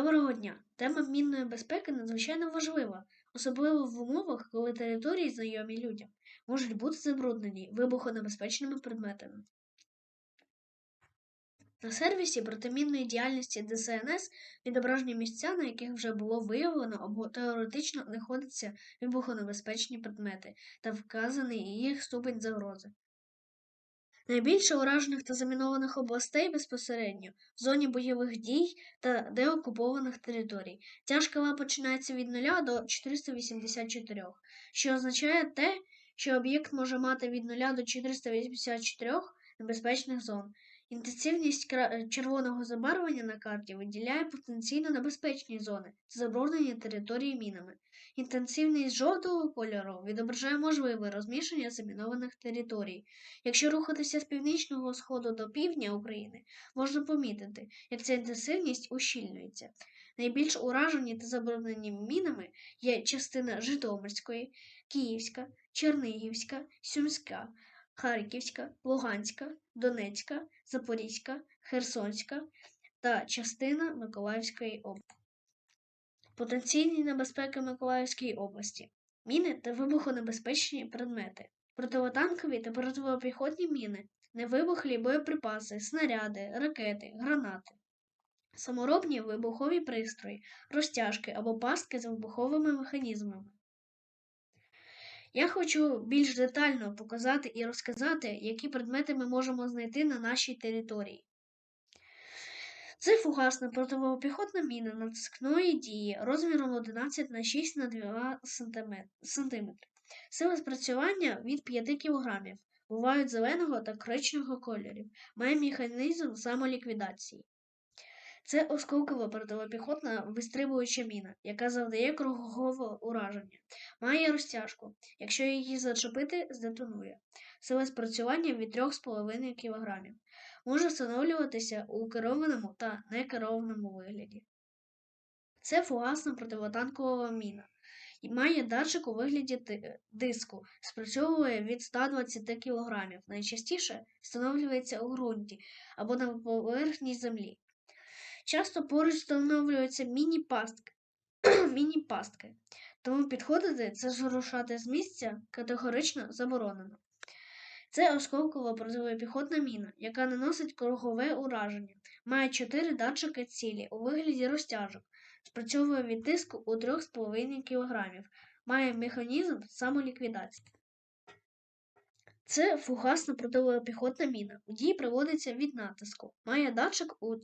Доброго дня! Тема мінної безпеки надзвичайно важлива, особливо в умовах, коли території, знайомі людям, можуть бути забруднені вибухонебезпечними предметами. На сервісі протимінної діяльності ДСНС відображені місця, на яких вже було виявлено або теоретично знаходяться вибухонебезпечні предмети та вказаний їх ступень загрози. Найбільше уражених та замінованих областей безпосередньо в зоні бойових дій та деокупованих територій. Ця шкала починається від 0 до 484, що означає те, що об'єкт може мати від 0 до 484 небезпечних зон. Інтенсивність червоного забарвлення на карті виділяє потенційно небезпечні зони та заборонені території мінами. Інтенсивність жовтого кольору відображає можливе розміщення замінованих територій. Якщо рухатися з північного сходу до півдня України, можна помітити, як ця інтенсивність ущільнюється. Найбільш уражені та заборонені мінами є частина Житомирської, Київська, Чернігівська, Сумська, Харківська, Луганська, Донецька, Запорізька, Херсонська та частина Миколаївської області. Потенційні небезпеки Миколаївської області. Міни та вибухонебезпечні предмети. Противотанкові та протипіхотні міни, невибухлі боєприпаси, снаряди, ракети, гранати. Саморобні вибухові пристрої, розтяжки або пастки з вибуховими механізмами. Я хочу більш детально показати і розказати, які предмети ми можемо знайти на нашій території. Це фугасна протипіхотна міна натискної дії розміром 11 на 6 на 2 см. Сила спрацювання від 5 кг. Бувають зеленого та коричневого кольорів. Має механізм самоліквідації. Це осколкова протипіхотна вистрибуюча міна, яка завдає кругового ураження. Має розтяжку. Якщо її зачепити, здетонує. Сила спрацювання від 3,5 кг. Може встановлюватися у керованому та некерованому вигляді. Це фугасна противотанкова міна і має датчик у вигляді диску, спрацьовує від 120 кг. Найчастіше встановлюється у ґрунті або на поверхні землі. Часто поруч встановлюються міні-пастки, міні-пастки, тому підходити це зрушати з місця категорично заборонено. Це осколкова протипіхотна міна, яка наносить кругове ураження, має 4 датчики цілі у вигляді розтяжок, спрацьовує від тиску у 3,5 кг, має механізм самоліквідації. Це фугасна протипіхотна міна. У дії приводиться від натиску. Має датчик у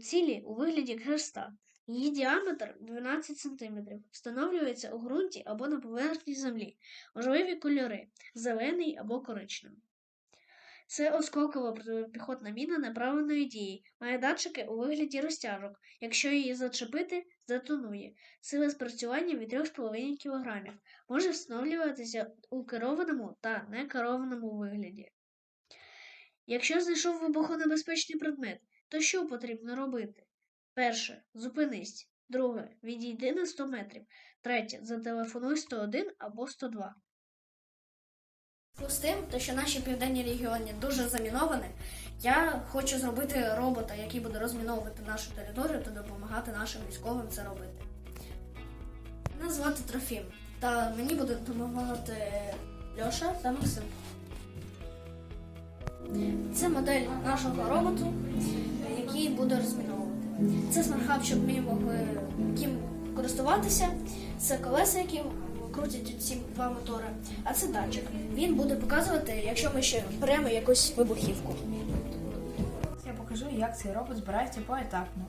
цілі у вигляді хреста. Її діаметр 12 см. Встановлюється у ґрунті або на поверхні землі. Можливі кольори зелений або коричневий. Це осколкова протипіхотна міна направленої дії. Має датчики у вигляді розтяжок. Якщо її зачепити, затонує. Сила спрацювання від 3,5 кг. Може встановлюватися у керованому та некерованому вигляді. Якщо знайшов вибухонебезпечний предмет, то що потрібно робити? Перше. Зупинись. Друге. Відійди на 100 метрів. Третє. Зателефонуй 101 або 102. З тим, те, що наші південні регіони дуже заміновані, я хочу зробити робота, який буде розміновувати нашу територію та допомагати нашим військовим це робити. Мене звати Трофім, та мені буде допомагати Льоша та Максим. Це модель нашого роботу, буде розміновувати. Це смарт-хаб, щоб ми могли їм користуватися. Це колеса, які крутять ці два мотори, а це датчик. Він буде показувати, якщо ми ще беремо якусь вибухівку. Я покажу, як цей робот збирається поетапно.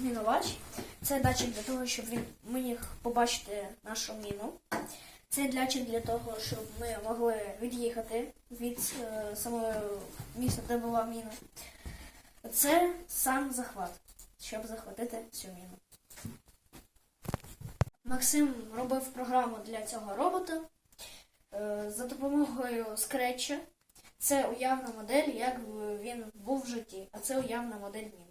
Робот-розмінувач. Це датчик для того, щоб він міг побачити нашу міну. Це датчик для того, щоб ми могли від'їхати від е, самого місця, де була міна. Це сам захват, щоб захватити цю міну. Максим робив програму для цього робота е, за допомогою скретча. Це уявна модель, як він був в житті, а це уявна модель міни.